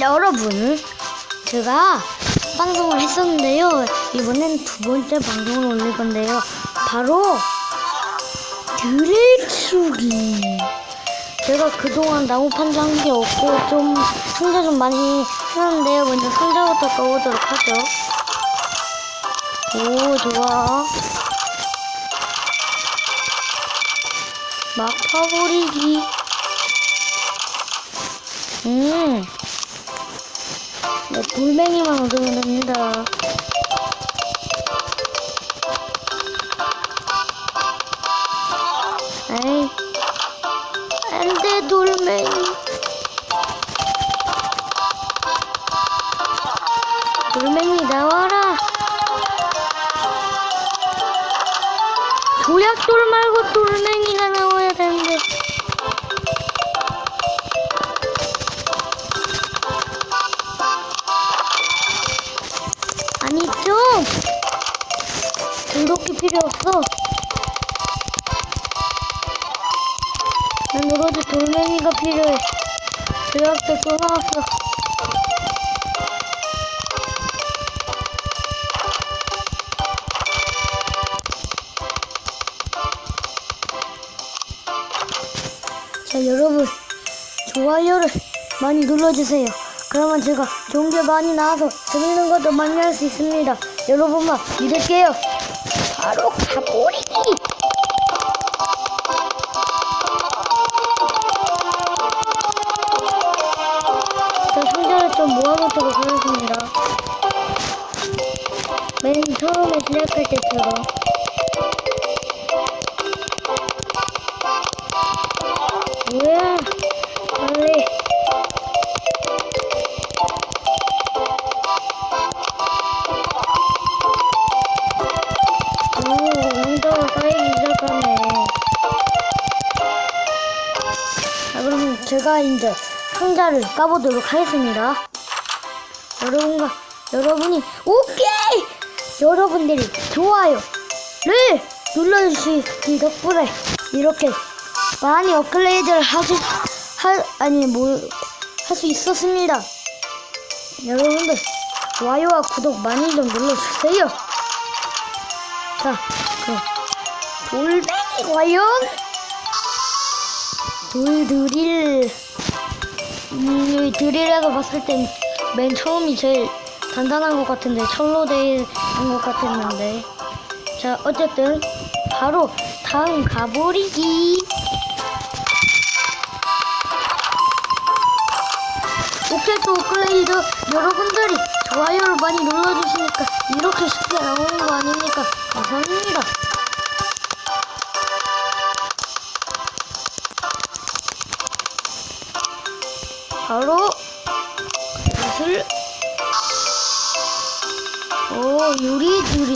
여러분, 제가 방송을 했었는데요. 이번엔 두 번째 방송을 올릴 건데요. 바로 드릴 키우기. 제가 그동안 나무 판자 한게 없고 좀 상자 좀 많이 했는데요. 먼저 상자부터 꺼보도록 하죠. 오, 좋아. 막 파버리기. 음. 네, 돌멩이만 얻으면 됩니다. 필요 없어. 난 오로지 돌멩이가 필요해. 또 나왔어. 자 여러분 좋아요를 많이 눌러주세요. 그러면 제가 좋은 게 많이 나와서 재밌는 것도 많이 할 수 있습니다. 여러분만 믿을게요. 바로 가버리기. 자 상자를 좀 모아놓도록 하겠습니다. 맨 처음에 시작할 때처럼. 이제 상자를 까보도록 하겠습니다. 여러분과, 여러분이, 오케이! 여러분들이 좋아요를 눌러주시기 덕분에 이렇게 많이 업그레이드를 하시, 하, 아니, 뭐, 할 수 있었습니다. 여러분들, 좋아요와 구독 많이 좀 눌러주세요. 자, 그럼, 돌멩이 과연? 돌드릴, 음, 이 드릴에서 봤을 땐 맨 처음이 제일 단단한 것 같은데, 철로 된것 같았는데. 자, 어쨌든, 바로 다음 가버리기. 오케이 또 업그레이드 여러분들이 좋아요를 많이 눌러주시니까 이렇게 쉽게 나오는 거 아닙니까? 감사합니다. 바로 이것을 오 유리두리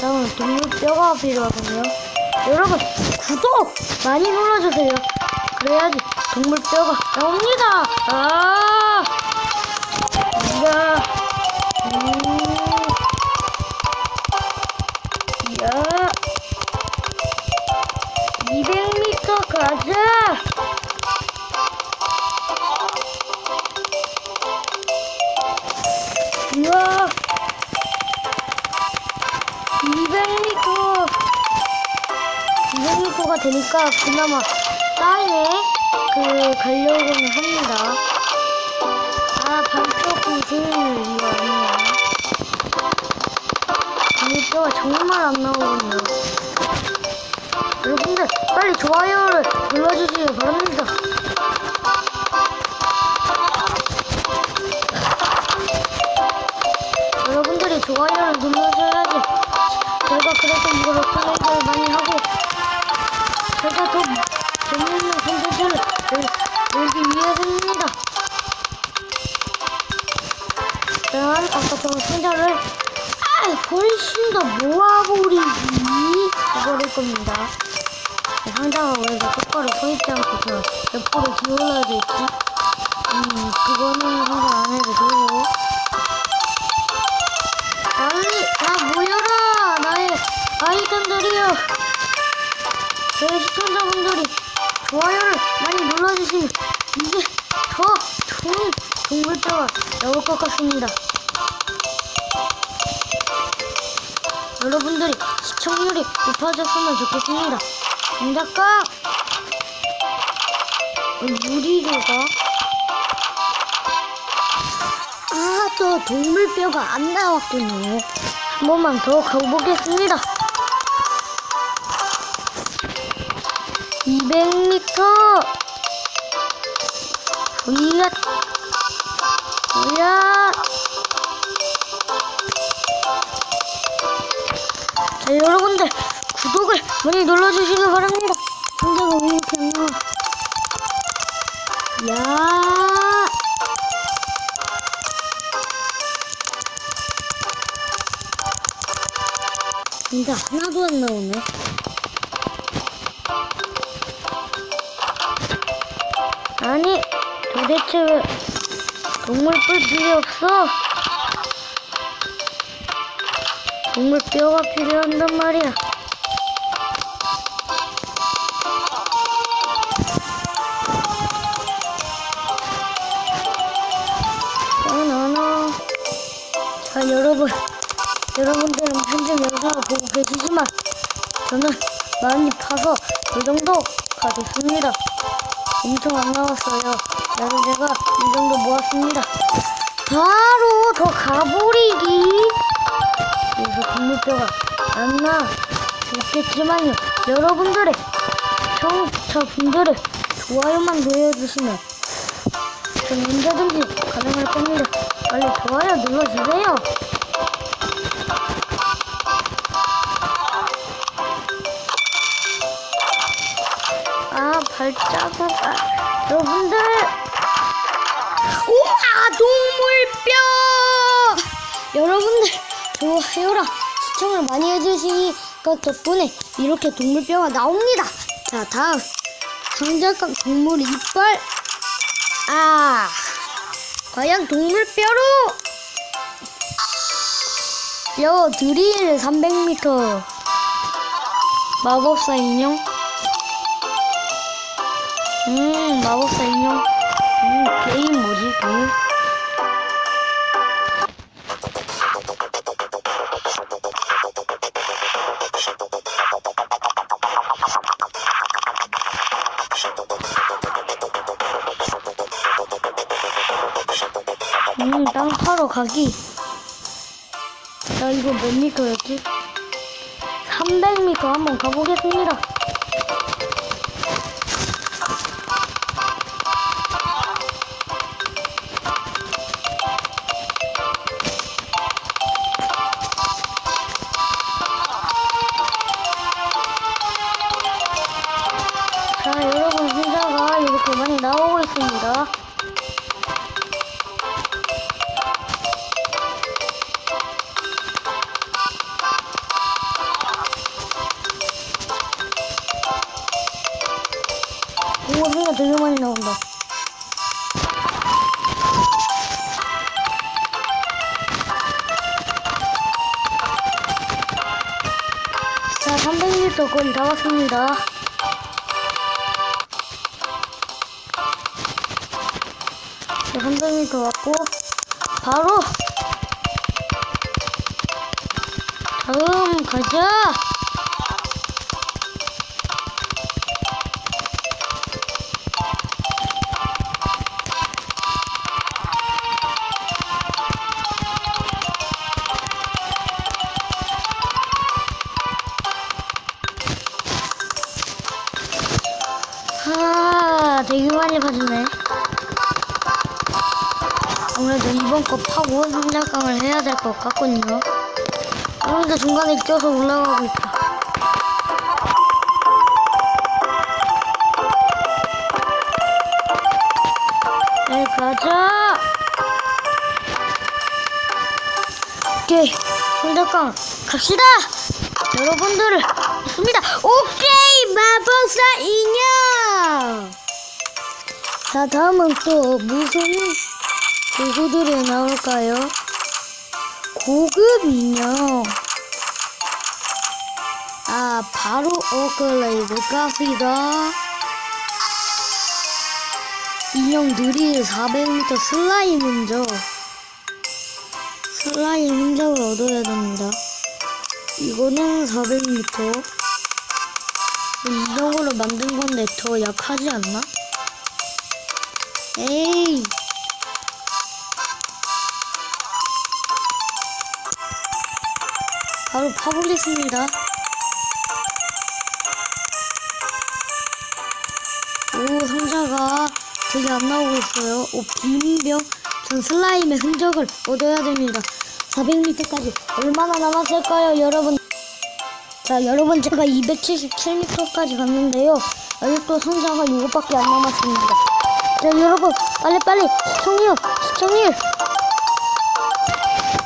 다음 동물뼈가 필요하군요. 여러분 구독 많이 눌러주세요. 그래야지 동물뼈가 나옵니다. 아, 이야, 200m가 되니까 그나마 땅에 그 가려고는 합니다. 아 반쪽 구슬 이거 아니야. 물뼈가 정말 안 나오군요. 여러분들 빨리 좋아요를 눌러주시기 바랍니다. 여러분들이 좋아요를 눌러줘야지. 제가 그래서 이걸 업그레이드를 많이 하고 제가 더 재밌는 콘텐츠를 열기 위해서입니다. 난 아까처럼 상자를 아, 훨씬 더 모아버리기 해버릴 겁니다. 상자가 왜 똑바로 서있지 않고 저 옆으로 기울어야 되지? 음, 그거는 상자 안 해도 되고. 빨리, 다 모여라! 나의 아이템들이여! 저희 시청자분들이 좋아요를 많이 눌러주시면 이게 더 좋은 동물뼈가 나올 것 같습니다. 여러분들이 시청률이 높아졌으면 좋겠습니다. 장작가 유리류가 아, 또 동물뼈가 안 나왔군요. 한 번만 더 가보겠습니다. 200m. 우야, 우야. 자, 여러분들 구독을 많이 눌러주시기 바랍니다. 상자가 왜 이렇게? 야. 진짜 하나도 안 나오네. 아니, 도대체 왜 동물 뿔 필요 없어? 동물 뼈가 필요한단 말이야. 나나나. 자, 여러분. 여러분들은 편집 영상을 보고 계시지만 저는 많이 파서 그 정도가 됐습니다. 엄청 안 나왔어요. 그래서 제가 이 정도 모았습니다. 바로 더 가버리기. 그래서 동물뼈가 안 나. 좋겠지만요. 여러분들의 청취자분들의 좋아요만 눌러주시면 전 언제든지 가능할 겁니다. 빨리 좋아요 눌러주세요. 발자국 아, 여러분들. 우와 동물뼈 여러분들 좋아요랑 시청을 많이 해주시니까 덕분에 이렇게 동물뼈가 나옵니다. 자 다음. 장작감 동물 이빨. 아 과연 동물뼈로 뼈 드릴 300m 마법사 인형 음, 마법사 인형. 음, 게임 뭐지, 그? 음, 땅 파러 가기. 나 이거 몇 미터였지? 300m 한번 가보겠습니다. 많이 나오고 있습니다. 오, 소리가 되게 많이 나온다. 자, 300m 거의 다 왔습니다. 자, 300m 왔고, 바로, 다음 가자! 하, 되게 많이 봐주네. 아무래도 이번 거 파고 상장강을 해야 될 것 같군요. 그런데 중간에 껴서 올라가고 있다. 네, 가자! 오케이, 상장강 갑시다! 여러분들을 있습니다. 오케이, 마법사 인형! 자, 다음은 또 무슨 도구들이 나올까요? 고급 인형. 아, 바로 오클레이드 카피다. 인형들이 400m 슬라임 흔적 슬라임 흔적을 얻어야 됩니다. 이거는 400m 인형으로 만든 건데 더 약하지 않나? 에이 바로 파보겠습니다. 오, 상자가 되게 안 나오고 있어요. 오, 비밀병. 전 슬라임의 흔적을 얻어야 됩니다. 400m까지 얼마나 남았을까요, 여러분? 자, 여러분, 제가 277m까지 갔는데요. 아직도 상자가 이것밖에 안 남았습니다. 자, 여러분, 빨리빨리 시청률, 시청률.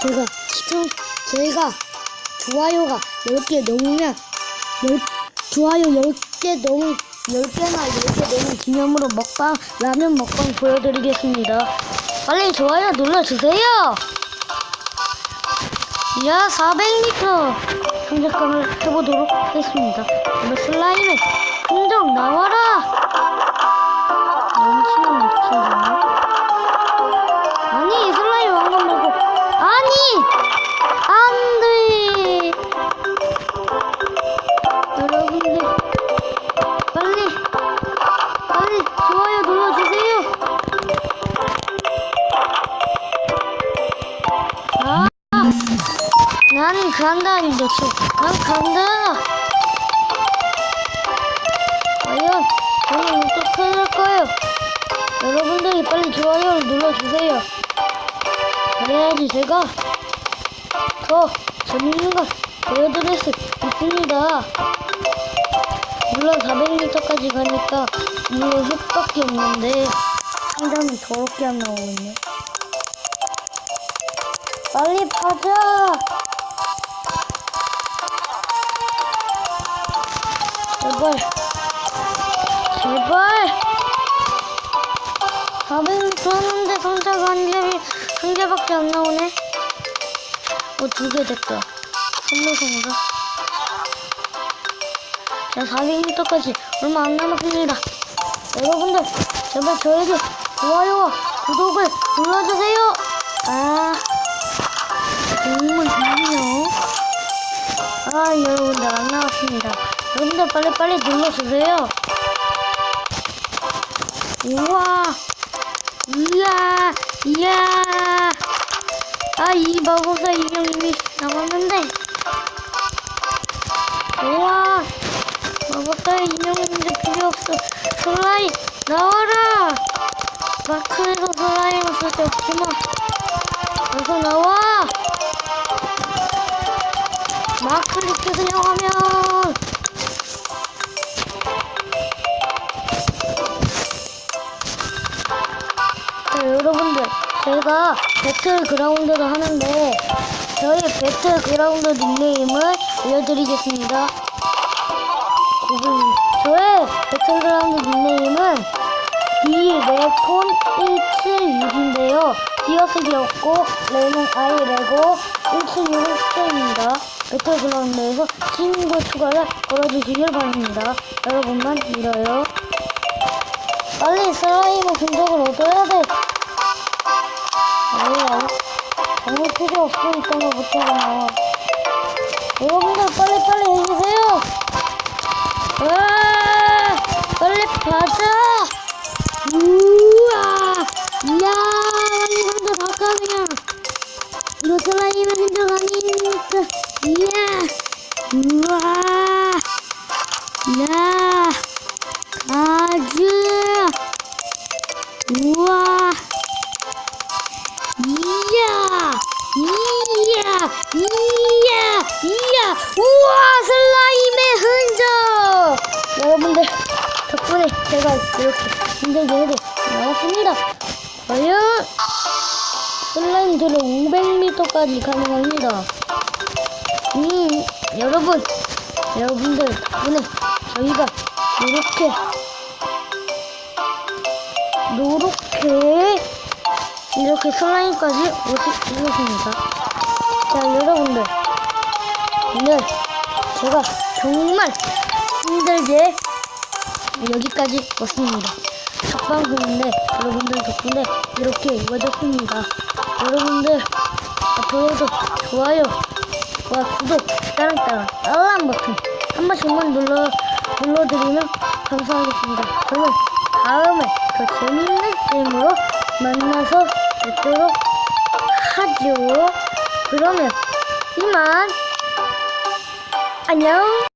제가 시청, 제가 좋아요가 10개 넘으면, 10, 좋아요 10개 넘은, 10개나 10개 넘은 기념으로 먹방, 라면 먹방 보여드리겠습니다. 빨리 좋아요 눌러주세요! 야, 400m! 상작감을 해보도록 하겠습니다. 오늘 슬라임의 흔적 나와라! 넘치는 느낌이 나는 간다니 역시 난 간다. 과연 저는 어떻게 할까요? 여러분들이 빨리 좋아요를 눌러주세요. 그래야지 제가 더 재밌는 걸 보여드릴 수 있습니다. 물론 400m까지 가니까 물론 흙밖에 없는데. 상자는 더럽게 안 나오거든요 빨리 파자 제발. 제발. 400m 하는데 상자가 한 개, 한 개밖에 안 나오네. 어 두 개 됐다. 선물 상자 자 400m까지 얼마 안 남았습니다. 여러분들 제발 저에게 좋아요와 구독을 눌러주세요. 아 정말 좋네요. 아 여러분들 안 나왔습니다 여러분들 빨리빨리 눌러주세요. 우와. 이야 이야. 아 이 마법사 인형 이미 남았는데. 우와. 마법사 이제 필요 없어. 슬라임 나와라. 마크에서 슬라임을 쓸데 없지만 어서 나와. 마크를 이렇게 사용하면 여러분들 제가 배틀그라운드를 하는데 저희 배틀그라운드 닉네임을 알려드리겠습니다. 저의 배틀그라운드 닉네임은 비레콘 176인데요. 디어스기 없고 레는 아이 레고 176은 숫자입니다. 배틀그라운드에서 친구 추가를 걸어주시길 바랍니다. 여러분만 믿어요. 빨리 슬라임의 근적을 얻어야 돼. 아니야. 정말 필요 없으니까 못하잖아. 여러분들 빨리빨리 해주세요. 와, 빨리 가자. 우와, 이야, 완전히 바꿔이야 이거 슬라임의 흔적 아닙니까? 이야, 우와, 이야. 제가 이렇게 흔적이 해도 나왔습니다 과연 슬라임들은 500m까지 가능합니다 음 여러분 여러분들 덕분에 저희가 이렇게 이렇게 이렇게 슬라임까지 오셨습니다. 자 여러분들 오늘 제가 정말 힘들게 여기까지 왔습니다. 방송인데 여러분들 덕분에 이렇게 이루어졌습니다. 여러분들 앞으로도 좋아요와 구독, 따랑따랑 알람 버튼 한 번씩만 눌러 눌러드리면 감사하겠습니다. 그러면 다음에 더 재밌는 게임으로 만나서 뵙도록 하죠. 그러면 이만 안녕.